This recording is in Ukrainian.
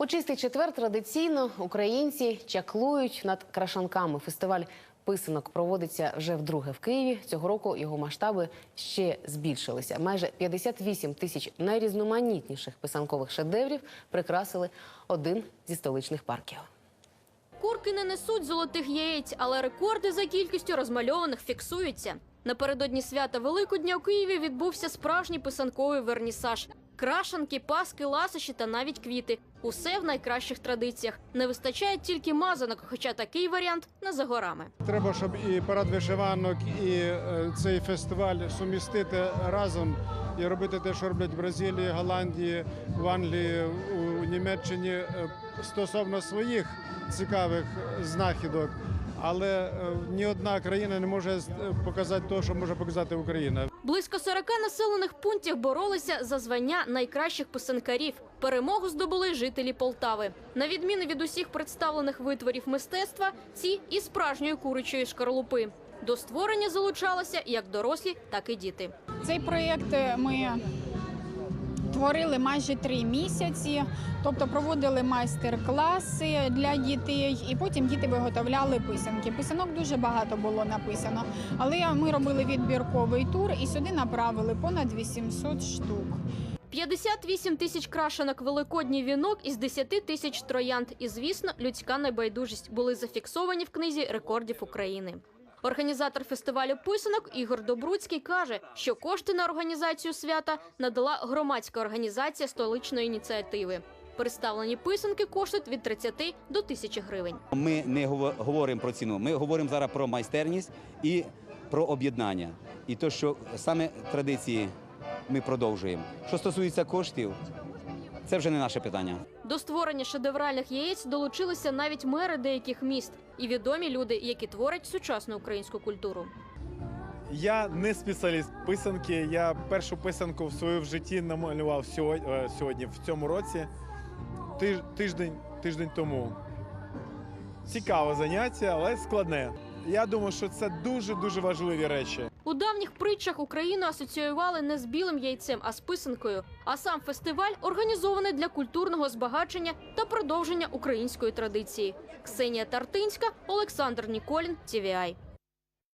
У чистий четвер традиційно українці чаклують над крашанками. Фестиваль писанок проводиться вже вдруге в Києві. Цього року його масштаби ще збільшилися. Майже 58 тисяч найрізноманітніших писанкових шедеврів прикрасили один зі столичних парків. Курки не несуть золотих яєць, але рекорди за кількістю розмальованих фіксуються. Напередодні свята Великодня у Києві відбувся справжній писанковий вернісаж. Крашанки, паски, ласощі та навіть квіти. Усе в найкращих традиціях. Не вистачає тільки мазанок, хоча такий варіант не за горами. Треба, щоб і парад вишиванок, і е, цей фестиваль сумістити разом і робити те, що роблять в Бразилії, Голландії, в Англії, у Німеччині е, стосовно своїх цікавих знахідок. Але е, ні одна країна не може е, показати те, що може показати Україна. Близько 40 населених пунктів боролися за звання найкращих писанкарів. Перемогу здобули жителі Полтави. На відміну від усіх представлених витворів мистецтва, ці і справжньої курячої шкарлупи. До створення залучалися як дорослі, так і діти. Цей проєкт е, ми творили майже три місяці, тобто проводили майстер-класи для дітей, і потім діти виготовляли писанки. Писанок дуже багато було написано, але ми робили відбірковий тур і сюди направили понад 800 штук. 58 тисяч крашенок великодній вінок із 10 тисяч троянд. І, звісно, людська небайдужість були зафіксовані в книзі рекордів України. Організатор фестивалю писанок Ігор Добруцький каже, що кошти на організацію свята надала громадська організація столичної ініціативи. Представлені писанки коштують від 30 до 1000 гривень. Ми не говоримо про ціну. Ми говоримо зараз про майстерність і про об'єднання. І то, що саме традиції ми продовжуємо. Що стосується коштів, це вже не наше питання. До створення шедевральних яєць долучилися навіть мери деяких міст і відомі люди, які творять сучасну українську культуру. Я не спеціаліст писанки. Я першу писанку в своєму житті намалював сьогодні, сьогодні в цьому році, тиждень, тиждень тому. Цікаве заняття, але складне. Я думаю, що це дуже дуже важливі речі. У давніх притчах Україну асоціювали не з білим яйцем, а з писанкою. А сам фестиваль організований для культурного збагачення та продовження української традиції. Ксенія Тартинська, Олександр Ніколін, TVI.